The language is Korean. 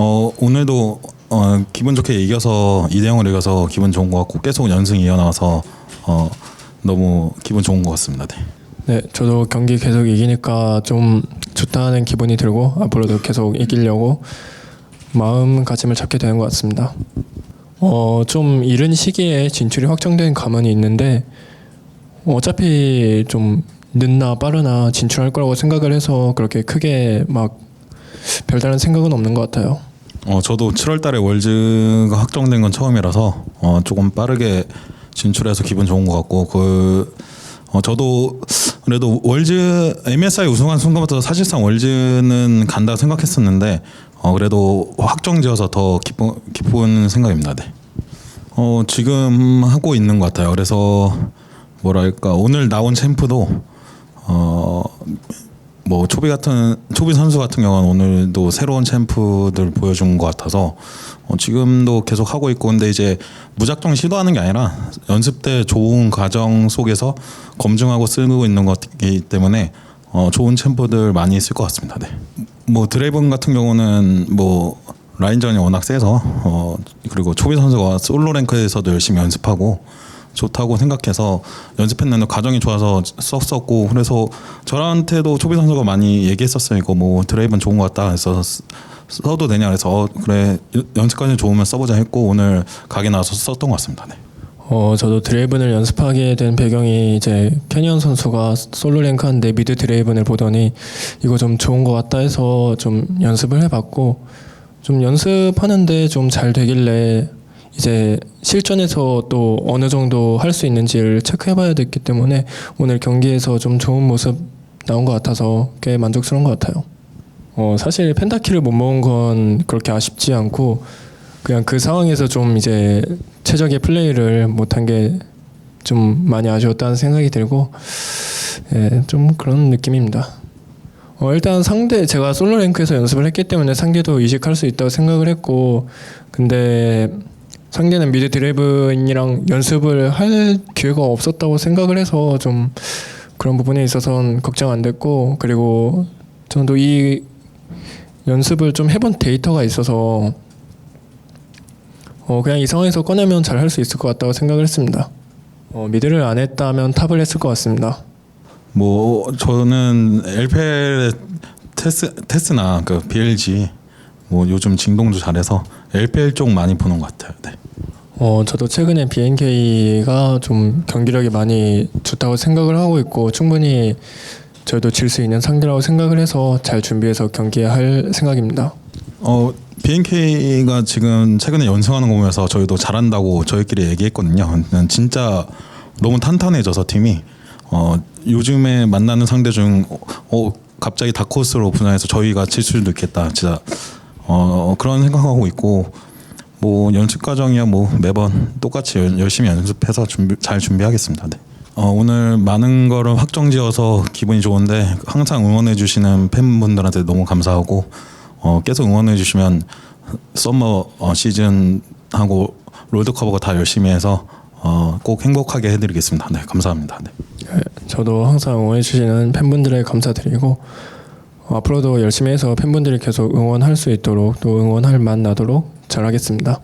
어, 오늘도 어, 기분 좋게 이겨서 2대 0으로 이겨서 기분 좋은 것 같고 계속 연승 이어나와서 어, 너무 기분 좋은 것 같습니다. 네. 네, 저도 경기 계속 이기니까 좀 좋다는 기분이 들고 앞으로도 계속 이기려고 마음가짐을 잡게 되는 것 같습니다. 어, 좀 이른 시기에 진출이 확정된 감은 있는데 어차피 좀 늦나 빠르나 진출할 거라고 생각을 해서 그렇게 크게 막 별다른 생각은 없는 것 같아요. 어, 저도 7월달에 월즈가 확정된 건 처음이라서 어, 조금 빠르게 진출해서 기분 좋은 것 같고 그 어, 저도 그래도 월즈 MSI 우승한 순간부터 사실상 월즈는 간다 생각했었는데 어, 그래도 확정지어서 더 기쁜 기쁜 생각입니다. 네. 어, 지금 하고 있는 것 같아요. 그래서 뭐랄까 오늘 나온 챔프도 어, 뭐 초비 같은 초비 선수 같은 경우는 오늘도 새로운 챔프들 보여준 것 같아서 어, 지금도 계속 하고 있고 근데 이제 무작정 시도하는 게 아니라 연습 때 좋은 과정 속에서 검증하고 쓰고 있는 것이기 때문에 어, 좋은 챔프들 많이 있을 것 같습니다. 네. 뭐 드래곤 같은 경우는 뭐 라인전이 워낙 세서 어, 그리고 초비 선수가 솔로 랭크에서도 열심히 연습하고 좋다고 생각해서 연습했는데 과정이 좋아서 썼었고 그래서 저한테도 초비 선수가 많이 얘기했었어요. 이거 뭐 드라이브는 좋은 것 같다 해서 쓰- 써도 되냐 그래서 어, 그래 연- 연습까지 좋으면 써보자 했고 오늘 가게 나와서 썼던 것 같습니다. 네. 어, 저도 드레이븐을 연습하게 된 배경이 이제 캐니언 선수가 솔로 랭크한데 미드 드레이븐을 보더니 이거 좀 좋은 것 같다 해서 좀 연습을 해봤고 좀 연습하는데 좀 잘 되길래 이제 실전에서 또 어느 정도 할 수 있는지를 체크해봐야 됐기 때문에 오늘 경기에서 좀 좋은 모습 나온 것 같아서 꽤 만족스러운 것 같아요. 어, 사실 펜타키를 못 먹은 건 그렇게 아쉽지 않고 그냥 그 상황에서 좀 이제 최적의 플레이를 못한 게 좀 많이 아쉬웠다는 생각이 들고 예, 좀 그런 느낌입니다. 어, 일단 상대 제가 솔로 랭크에서 연습을 했기 때문에 상대도 이식할 수 있다고 생각을 했고 근데 상대는 미드 드래븐이랑 연습을 할 기회가 없었다고 생각을 해서 좀 그런 부분에 있어서는 걱정 안 됐고 그리고 저도 이 연습을 좀 해본 데이터가 있어서 어, 그냥 이 상황에서 꺼내면 잘 할 수 있을 것 같다고 생각을 했습니다. 어, 미드를 안 했다면 탑을 했을 것 같습니다. 뭐 저는 LPL 테스 테스나 그 BLG 뭐 요즘 징동도 잘해서 LPL 쪽 많이 보는 것 같아요. 네. 어, 저도 최근에 BNK가 좀 경기력이 많이 좋다고 생각을 하고 있고 충분히 저희도 질 수 있는 상대라고 생각을 해서 잘 준비해서 경기할 생각입니다. 어 BNK가 지금 최근에 연승하는 거 보면서 저희도 잘한다고 저희끼리 얘기했거든요. 진짜 너무 탄탄해져서 팀이 어 요즘에 만나는 상대 중 어 갑자기 다코스로 분야해서 저희가 칠 수도 있겠다. 진짜 어 그런 생각하고 있고 뭐 연습 과정이야 뭐 매번 똑같이 열- 열심히 연습해서 준비 잘 준비하겠습니다. 네. 어, 오늘 많은 거를 확정지어서 기분이 좋은데 항상 응원해 주시는 팬분들한테 너무 감사하고 어, 계속 응원해 주시면 썸머 어, 시즌 하고 롤드컵하고 다 열심히 해서 어, 꼭 행복하게 해드리겠습니다. 네, 감사합니다. 네. 예, 저도 항상 응원해 주시는 팬분들에 감사드리고 어, 앞으로도 열심히 해서 팬분들이 계속 응원할 수 있도록 또 응원할 맛 나도록 잘하겠습니다.